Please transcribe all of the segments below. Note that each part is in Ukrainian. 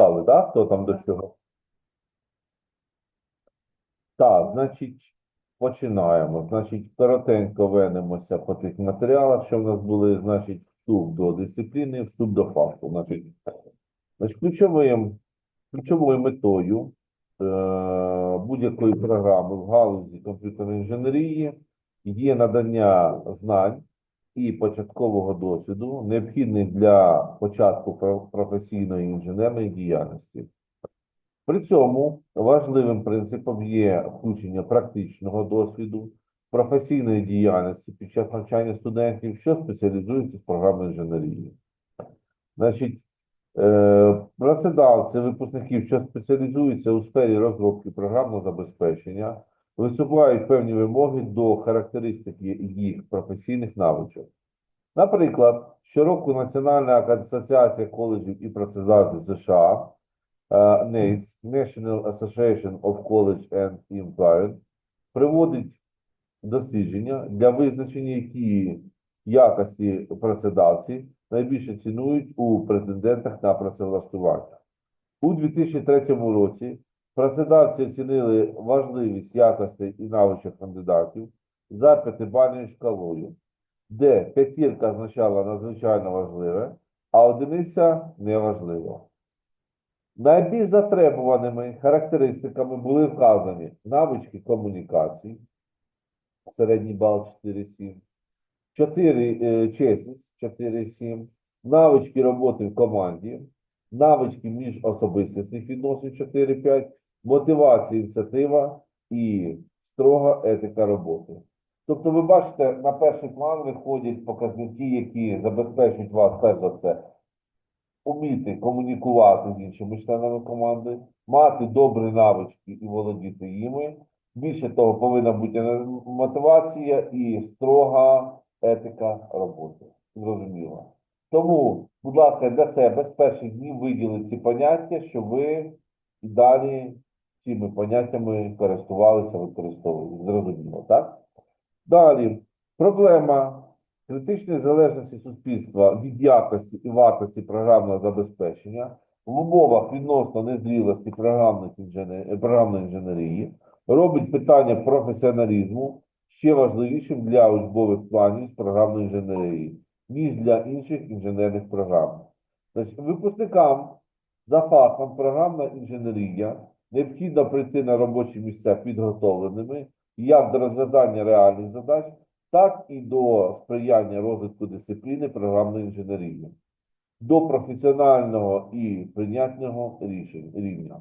Записали, да? Хто там до чого? Так, значить, починаємо. Значить, коротенько венемося по тих матеріалах, що в нас були, значить, вступ до дисципліни, вступ до факту. Значить, значить ключовим, ключовою метою е, будь-якої програми в галузі комп'ютерної інженерії є надання знань і початкового досвіду, необхідних для початку професійної інженерної діяльності. При цьому важливим принципом є включення практичного досвіду, професійної діяльності під час навчання студентів, що спеціалізуються з програми інженерії. Значить, е, працедавці, випускників, що спеціалізуються у сфері розробки програмного забезпечення, висувають певні вимоги до характеристик є- їх професійних навичок. Наприклад, щороку Національна асоціація коледжів і працедавців США е, NACE, National Association of College and Employment, приводить дослідження для визначення, які якості працедавці найбільше цінують у претендентах на працевлаштування. У 2003 році працедавці оцінили важливість якостей і навичок кандидатів за п'ятибальною шкалою, де п'ятірка означала надзвичайно важливе, а одиниця неважливо. Найбільш затребуваними характеристиками були вказані навички комунікацій, середній бал 4,7, 4, е, чесність 4,7, навички роботи в команді, навички міжособистісних відносин 4,5, мотивація, ініціатива і строга етика роботи. Тобто, ви бачите, на перший план виходять показники, які забезпечують вас, перш за все, уміти комунікувати з іншими членами команди, мати добрі навички і володіти їми. Більше того, повинна бути мотивація і строга етика роботи. Зрозуміло. Тому, будь ласка, для себе з перших днів виділіть ці поняття, щоб ви і далі цими поняттями користувалися, використовували. Зрозуміло, так? Далі, проблема критичної залежності суспільства від якості і вартості програмного забезпечення в умовах відносно незрілості програмної інженерії робить питання професіоналізму ще важливішим для учбових планів з програмної інженерії, ніж для інших інженерних програм. Значить, випускникам за фахом програмна інженерія необхідно прийти на робочі місця підготовленими як до розв'язання реальних задач, так і до сприяння розвитку дисципліни програмної інженерії, до професіонального і прийнятного рішень рівня.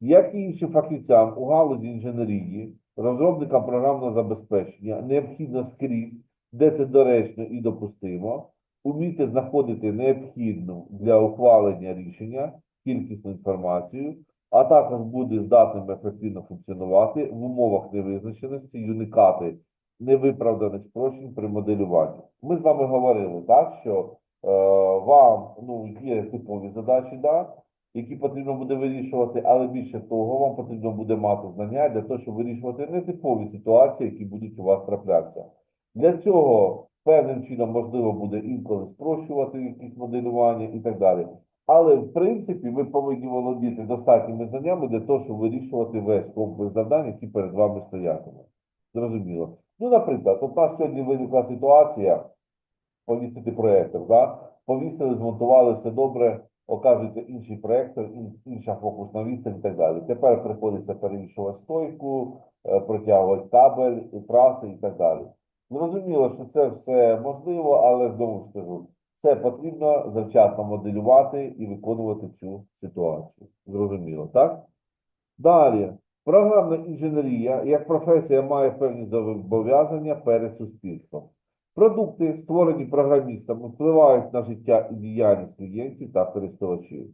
Як і іншим фахівцям у галузі інженерії, розробникам програмного забезпечення необхідно скрізь, де це доречно і допустимо, уміти знаходити необхідну для ухвалення рішення кількісну інформацію, а також буде здатним ефективно функціонувати в умовах невизначеності і уникати невиправданих спрощень при моделюванні. Ми з вами говорили, так, що е, вам ну, є типові задачі, да, які потрібно буде вирішувати, але більше того, вам потрібно буде мати знання для того, щоб вирішувати нетипові ситуації, які будуть у вас траплятися. Для цього певним чином можливо буде інколи спрощувати якісь моделювання і так далі. Але в принципі ви повинні володіти достатніми знаннями для того, щоб вирішувати весь комплекс завдань, які перед вами стоятимуть. Зрозуміло. Ну, наприклад, у нас сьогодні виникла ситуація повісити проєктор, да? повісили, змонтували все добре, оказується інший проєктор, інша фокусна відстань і так далі. Тепер приходиться перевішувати стойку, е, протягувати кабель, і траси і так далі. Зрозуміло, що це все можливо, але знову ж кажу, це потрібно завчасно моделювати і виконувати цю ситуацію. Зрозуміло, так? Далі. Програмна інженерія як професія має певні зобов'язання перед суспільством. Продукти, створені програмістами, впливають на життя і діяльність клієнтів та користувачів.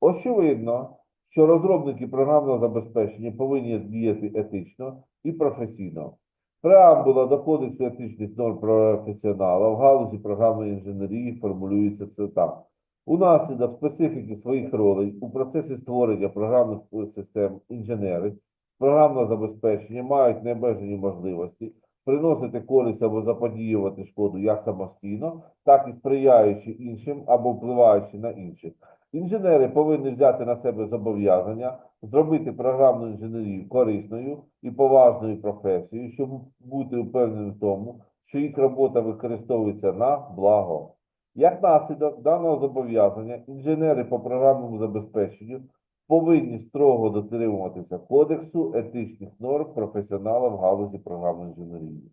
Очевидно, що розробники програмного забезпечення повинні діяти етично і професійно. Преамбула до Кодексу етичних норм професіонала в галузі програмної інженерії формулюється це так. Унаслідок специфіки своїх ролей у процесі створення програмних систем інженери програмного забезпечення мають необмежені можливості приносити користь або заподіювати шкоду як самостійно, так і сприяючи іншим або впливаючи на інших. Інженери повинні взяти на себе зобов'язання зробити програмну інженерію корисною і поважною професією, щоб бути впевненим в тому, що їх робота використовується на благо. Як наслідок даного зобов'язання, інженери по програмному забезпеченню повинні строго дотримуватися кодексу етичних норм професіонала в галузі програмної інженерії.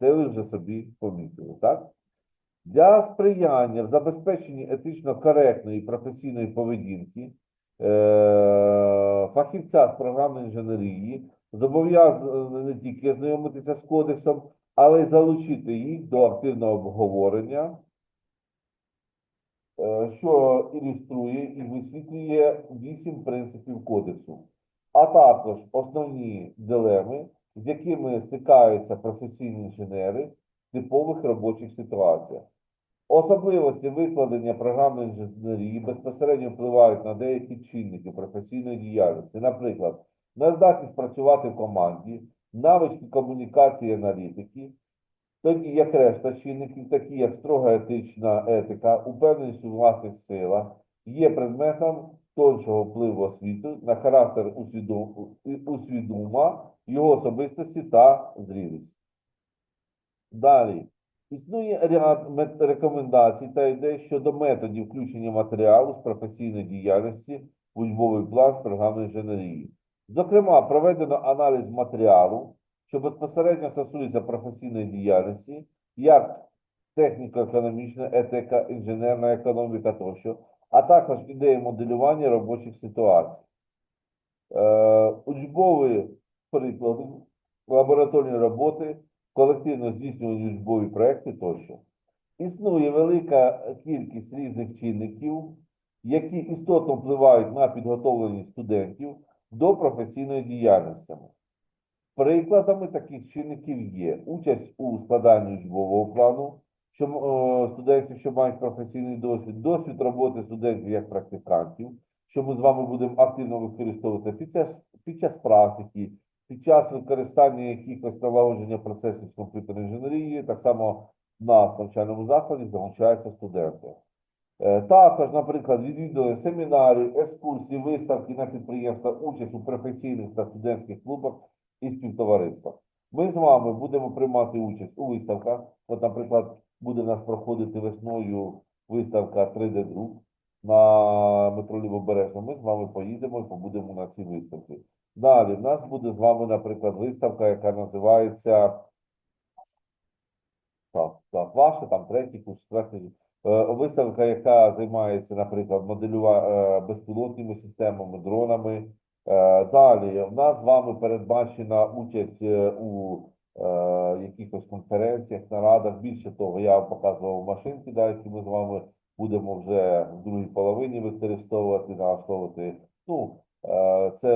Це ви вже собі помітили, так? Для сприяння в забезпеченні етично коректної професійної поведінки е, фахівця з програмної інженерії зобов'язаний не тільки ознайомитися з кодексом, але й залучити їх до активного обговорення, е, що ілюструє і висвітлює вісім принципів кодексу, а також основні дилеми, з якими стикаються професійні інженери в типових робочих ситуаціях. Особливості викладення програмної інженерії безпосередньо впливають на деякі чинники професійної діяльності, наприклад, на здатність працювати в команді, навички комунікації і аналітики, тоді як решта чинників, такі як строга етична етика, упевненість у власних силах, є предметом тоншого впливу освіти на характер усвідома, його особистості та зрілість. Далі. Існує ряд рекомендацій та ідей щодо методів включення матеріалу з професійної діяльності в учбовий план з програмної інженерії. Зокрема, проведено аналіз матеріалу, що безпосередньо стосується професійної діяльності, як техніко-економічна етика, інженерна економіка тощо, а також ідеї моделювання робочих ситуацій. Е, учбові приклади, лабораторні роботи, колективно здійснювані учбові проекти тощо. Існує велика кількість різних чинників, які істотно впливають на підготовленість студентів до професійної діяльності. Прикладами таких чинників є участь у складанні учбового плану, що е, студентів, що мають професійний досвід, досвід роботи студентів як практикантів, що ми з вами будемо активно використовувати під час, під час практики, під час використання якихось налагодження процесів з комп'ютерної інженерії, так само в навчальному закладі залучаються студенти. Е, Також, наприклад, відвідує семінари, екскурсії, виставки на підприємства, участь у професійних та студентських клубах і співтовариствах. Ми з вами будемо приймати участь у виставках. От, наприклад, буде у нас проходити весною виставка 3D-друк на метро Лівобережна. Ми з вами поїдемо і побудемо на цій виставці. Далі в нас буде з вами, наприклад, виставка, яка називається так, так, ваша, там третій курс, четвертий. Е, Виставка, яка займається, наприклад, моделюва... е, безпілотними системами, дронами. Е, Далі в нас з вами передбачена участь у якихось конференціях, нарадах. Більше того, я вам показував машинки, да, які ми з вами будемо вже в другій половині використовувати, налаштовувати. Ну, е, це,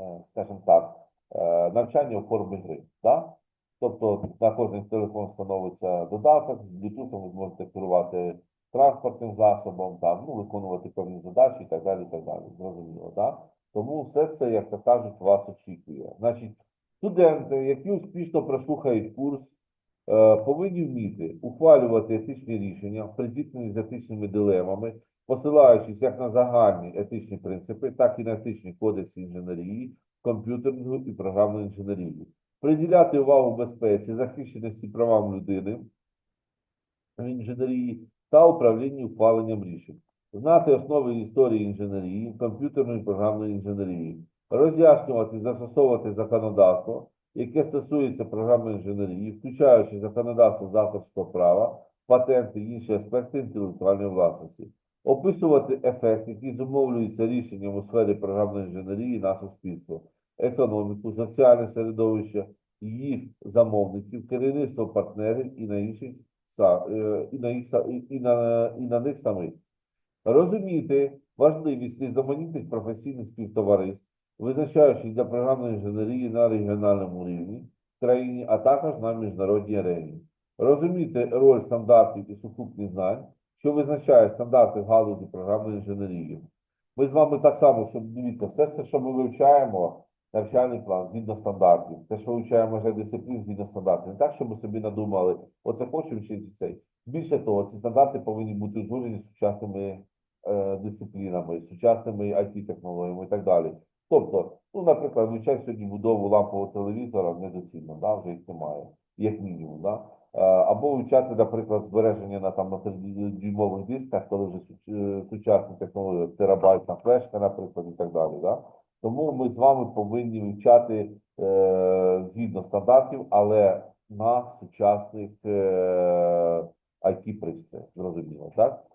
е, скажімо так, е, навчання у формі гри. Да? Тобто на кожний телефон встановиться додаток, з Bluetooth ви зможете керувати транспортним засобом, там, ну, виконувати певні задачі і так далі, і так далі. Зрозуміло, так? Тому все це, як то кажуть, вас очікує. Значить, студенти, які успішно прослухають курс, повинні вміти ухвалювати етичні рішення при зіткненні з етичними дилемами, посилаючись як на загальні етичні принципи, так і на етичні кодекси інженерії, комп'ютерного і програмної інженерії приділяти увагу безпеці, захищеності правам людини в інженерії та управлінні ухваленням рішень, знати основи історії інженерії, комп'ютерної і програмної інженерії, роз'яснювати, застосовувати законодавство, яке стосується програмної інженерії, включаючи законодавство авторського права, патенти і інші аспекти інтелектуальної власності, описувати ефект, який зумовлюється рішенням у сфері програмної інженерії на суспільство, економіку, соціальне середовище, їх замовників, керівництво партнерів і на інших е, і на їх і на, і на них самих. Розуміти важливість різноманітних професійних співтовариств, визначаючи для програмної інженерії на регіональному рівні в країні, а також на міжнародній арені. Розуміти роль стандартів і сукупність знань, що визначає стандарти в галузі програмної інженерії. Ми з вами так само, щоб дивіться, все те, що ми вивчаємо, навчальний план згідно стандартів, те, що вивчаємо вже дисциплін згідно стандартів. Не так, щоб ми собі надумали, оце хочемо вчити цей. Більше того, ці стандарти повинні бути узгоджені сучасними е, дисциплінами, сучасними IT-технологіями і так далі. Тобто, ну, наприклад, вивчати сьогодні будову лампового телевізора недоцільно, да, вже їх немає, як мінімум. Да? Е, Або вивчати, наприклад, збереження на там на 3-дюймових дисках, коли вже е, сучасні технології, терабайтна флешка, наприклад, і так далі. Да? Тому ми з вами повинні вивчати е, згідно стандартів, але на сучасних е, IT-пристроях, зрозуміло, так?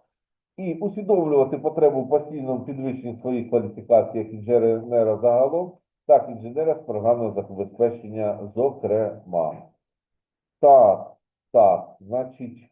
І усвідомлювати потребу в постійному підвищенні своїх кваліфікацій як інженера загалом, так і інженера з програмного забезпечення, зокрема. Так, так, значить.